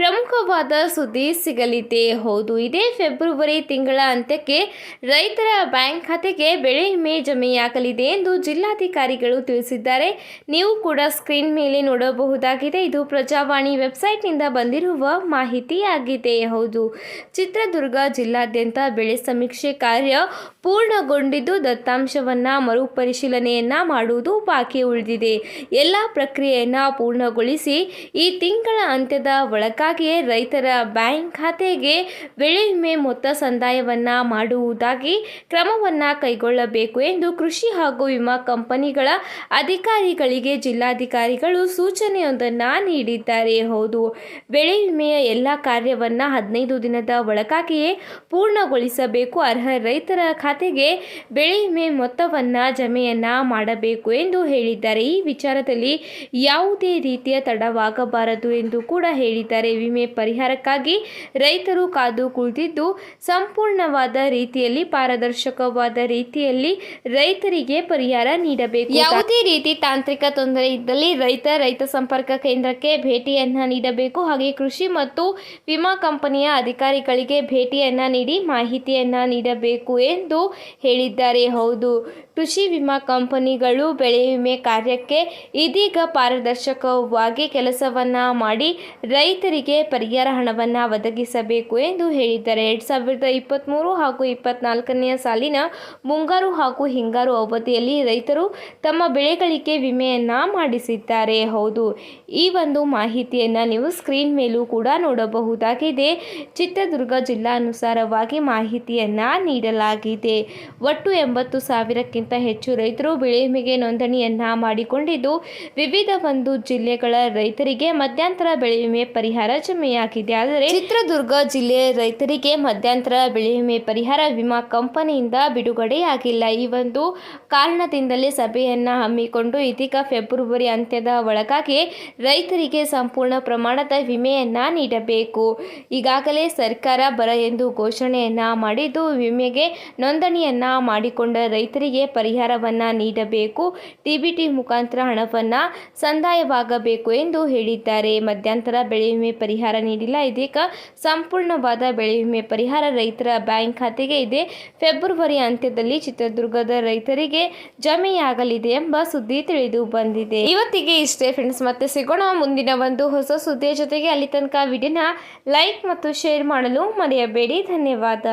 ಪ್ರಮುಖವಾದ ಸುದ್ದಿ ಸಿಗಲಿದೆ. ಹೌದು, ಇದೇ ಫೆಬ್ರವರಿ ತಿಂಗಳ ಅಂತ್ಯಕ್ಕೆ ರೈತರ ಬ್ಯಾಂಕ್ ಖಾತೆಗೆ ಬೆಳೆ ವಿಮೆ ಜಮೆಯಾಗಲಿದೆ ಎಂದು ಜಿಲ್ಲಾಧಿಕಾರಿಗಳು ತಿಳಿಸಿದ್ದಾರೆ. ನೀವು ಕೂಡ ಸ್ಕ್ರೀನ್ ಮೇಲೆ ನೋಡಬಹುದಾಗಿದೆ. ಇದು ಪ್ರಜಾವಾಣಿ ವೆಬ್ಸೈಟ್ನಿಂದ ಬಂದಿರುವ ಮಾಹಿತಿಯಾಗಿದೆ. ಹೌದು, ಚಿತ್ರದುರ್ಗ ಜಿಲ್ಲಾದ್ಯಂತ ಬೆಳೆ ಸಮೀಕ್ಷೆ ಕಾರ್ಯ ಪೂರ್ಣಗೊಂಡಿದ್ದು ದತ್ತಾಂಶವನ್ನು ಮರುಪರಿಶೀಲನೆಯನ್ನು ಮಾಡುವುದು ಬಾಕಿ ಉಳಿದಿದೆ. ಎಲ್ಲ ಪ್ರಕ್ರಿಯೆಯನ್ನು ಪೂರ್ಣಗೊಳಿಸಿ ಈ ತಿಂಗಳ ಅಂತ್ಯದ ಒಳಗಾಗಿಯೇ ರೈತರ ಬ್ಯಾಂಕ್ ಖಾತೆಗೆ ಬೆಳೆ ವಿಮೆ ಮೊತ್ತ ಸಂದಾಯವನ್ನು ಮಾಡುವುದಾಗಿ ಕ್ರಮವನ್ನು ಕೈಗೊಳ್ಳಬೇಕು ಎಂದು ಕೃಷಿ ಹಾಗೂ ವಿಮಾ ಕಂಪನಿಗಳ ಅಧಿಕಾರಿಗಳಿಗೆ ಜಿಲ್ಲಾಧಿಕಾರಿಗಳು ಸೂಚನೆಯೊಂದನ್ನು ನೀಡಿದ್ದಾರೆ. ಹೌದು ಬೆಳೆ ವಿಮೆಯ ಎಲ್ಲ ಕಾರ್ಯವನ್ನು ಹದಿನೈದು ದಿನದ ಒಳಗಾಗಿಯೇ ಪೂರ್ಣಗೊಳಿಸಬೇಕು. ಅರ್ಹ ರೈತರ ಖಾತೆಗೆ ಬೆಳೆ ವಿಮೆ ಮೊತ್ತವನ್ನು ಜಮೆಯನ್ನು ಮಾಡಬೇಕು ಎಂದು ಹೇಳಿದ್ದಾರೆ. ಈ ವಿಚಾರದಲ್ಲಿ ಯಾವುದೇ ರೀತಿಯ ತಡವಾಗಬಾರದು ಎಂದು ಕೂಡ ಹೇಳಿದ್ದಾರೆ. ವಿಮೆ ಪರಿಹಾರಕ್ಕಾಗಿ ರೈತರು ಕಾದು ಕುಳಿತಿದ್ದು ಸಂಪೂರ್ಣವಾದ ರೀತಿಯಲ್ಲಿ, ಪಾರದರ್ಶಕವಾದ ರೀತಿಯಲ್ಲಿ ರೈತರಿಗೆ ಪರಿಹಾರ ನೀಡಬೇಕು. ಯಾವುದೇ ರೀತಿ ತಾಂತ್ರಿಕ ತೊಂದರೆ ಇದ್ದಲ್ಲಿ ರೈತ ರೈತ ಸಂಪರ್ಕ ಕೇಂದ್ರಕ್ಕೆ ಭೇಟಿಯನ್ನ ನೀಡಬೇಕು. ಹಾಗೆ ಕೃಷಿ ಮತ್ತು ವಿಮಾ ಕಂಪನಿಯ ಅಧಿಕಾರಿಗಳಿಗೆ ಭೇಟಿಯನ್ನ ನೀಡಿ ಮಾಹಿತಿಯನ್ನ ನೀಡಬೇಕು ಎಂದು ಹೇಳಿದ್ದಾರೆ. ಹೌದು. ಕೃಷಿ ವಿಮಾ ಕಂಪನಿಗಳು ಬೆಳೆ ವಿಮೆ ಕಾರ್ಯಕ್ಕೆ ಇದೀಗ ಪಾರದರ್ಶಕವಾಗಿ ಕೆಲಸವನ್ನ ಮಾಡಿ ರೈತರಿಗೆ ಪರಿಹಾರ ಹಣವನ್ನು ಒದಗಿಸಬೇಕು ಎಂದು ಹೇಳಿದ್ದಾರೆ. ಎರಡು ಸಾವಿರದ ಇಪ್ಪತ್ತ್ಮೂರು ಹಾಗೂ ಇಪ್ಪತ್ನಾಲ್ಕನೆಯ ಸಾಲಿನ ಮುಂಗಾರು ಹಾಗೂ ಹಿಂಗಾರು ಅವಧಿಯಲ್ಲಿ ರೈತರು ತಮ್ಮ ಬೆಳೆಗಳಿಗೆ ವಿಮೆಯನ್ನು ಮಾಡಿಸಿದ್ದಾರೆ. ಹೌದು, ಈ ಒಂದು ಮಾಹಿತಿಯನ್ನು ನೀವು ಸ್ಕ್ರೀನ್ ಮೇಲೂ ಕೂಡ ನೋಡಬಹುದಾಗಿದೆ. ಚಿತ್ರದುರ್ಗ ಜಿಲ್ಲಾನುಸಾರವಾಗಿ ಮಾಹಿತಿಯನ್ನು ನೀಡಲಾಗಿದೆ. ಒಟ್ಟು ಎಂಬತ್ತು ಸಾವಿರಕ್ಕಿಂತ ಹೆಚ್ಚು ರೈತರು ಬೆಳೆ ವಿಮೆಗೆ ನೋಂದಣಿಯನ್ನು ಮಾಡಿಕೊಂಡಿದ್ದು, ವಿವಿಧ ಒಂದು ಜಿಲ್ಲೆಗಳ ರೈತರಿಗೆ ಮಧ್ಯಂತರ ಬೆಳೆ ವಿಮೆ ಪರಿಹಾರ ಜಮೆಯಾಗಿದೆ. ಆದರೆ ಚಿತ್ರದುರ್ಗ ಜಿಲ್ಲೆಯ ರೈತರಿಗೆ ಮಧ್ಯಂತರ ಬೆಳೆ ವಿಮೆ ಪರಿಹಾರ ವಿಮಾ ಕಂಪನಿಯಿಂದ ಬಿಡುಗಡೆಯಾಗಿಲ್ಲ. ಈ ಒಂದು ಕಾರಣದಿಂದಲೇ ಸಭೆಯನ್ನು ಹಮ್ಮಿಕೊಂಡು ಇದೀಗ ಫೆಬ್ರವರಿ ಅಂತ್ಯದ ಒಳಗಾಗಿ ರೈತರಿಗೆ ಸಂಪೂರ್ಣ ಪ್ರಮಾಣದ ವಿಮೆಯನ್ನು ನೀಡಬೇಕು. ಈಗಾಗಲೇ ಸರ್ಕಾರ ಬರ ಎಂದು ಘೋಷಣೆಯನ್ನು ಮಾಡಿದ್ದು, ವಿಮೆಗೆ ನೋಂದಣಿಯನ್ನು ಮಾಡಿಕೊಂಡ ರೈತರಿಗೆ ಪರಿಹಾರವನ್ನ ನೀಡಬೇಕು. ಟಿಬಿಟಿ ಮುಖಾಂತರ ಹಣವನ್ನು ಸಂದಾಯವಾಗಬೇಕು ಎಂದು ಹೇಳಿದ್ದಾರೆ. ಮಧ್ಯಂತರ ಬೆಳೆ ವಿಮೆ ಪರಿಹಾರ ನೀಡಿಲ್ಲ. ಇದೀಗ ಸಂಪೂರ್ಣವಾದ ಬೆಳೆ ವಿಮೆ ಪರಿಹಾರ ರೈತರ ಬ್ಯಾಂಕ್ ಖಾತೆಗೆ ಇದೆ. ಫೆಬ್ರವರಿ ಅಂತ್ಯದಲ್ಲಿ ಚಿತ್ರದುರ್ಗದ ರೈತರಿಗೆ ಜಮೆಯಾಗಲಿದೆ ಎಂಬ ಸುದ್ದಿ ತಿಳಿದು ಬಂದಿದೆ. ಇವತ್ತಿಗೆ ಇಷ್ಟೇ ಫ್ರೆಂಡ್ಸ್ ಮತ್ತೆ ಸಿಗೋಣ ಮುಂದಿನ ಒಂದು ಹೊಸ ಸುದ್ದಿಯ ಜೊತೆಗೆ. ಅಲ್ಲಿ ತನಕ ವಿಡಿಯೋನ ಲೈಕ್ ಮತ್ತು ಶೇರ್ ಮಾಡಲು ಮರೆಯಬೇಡಿ. ಧನ್ಯವಾದ.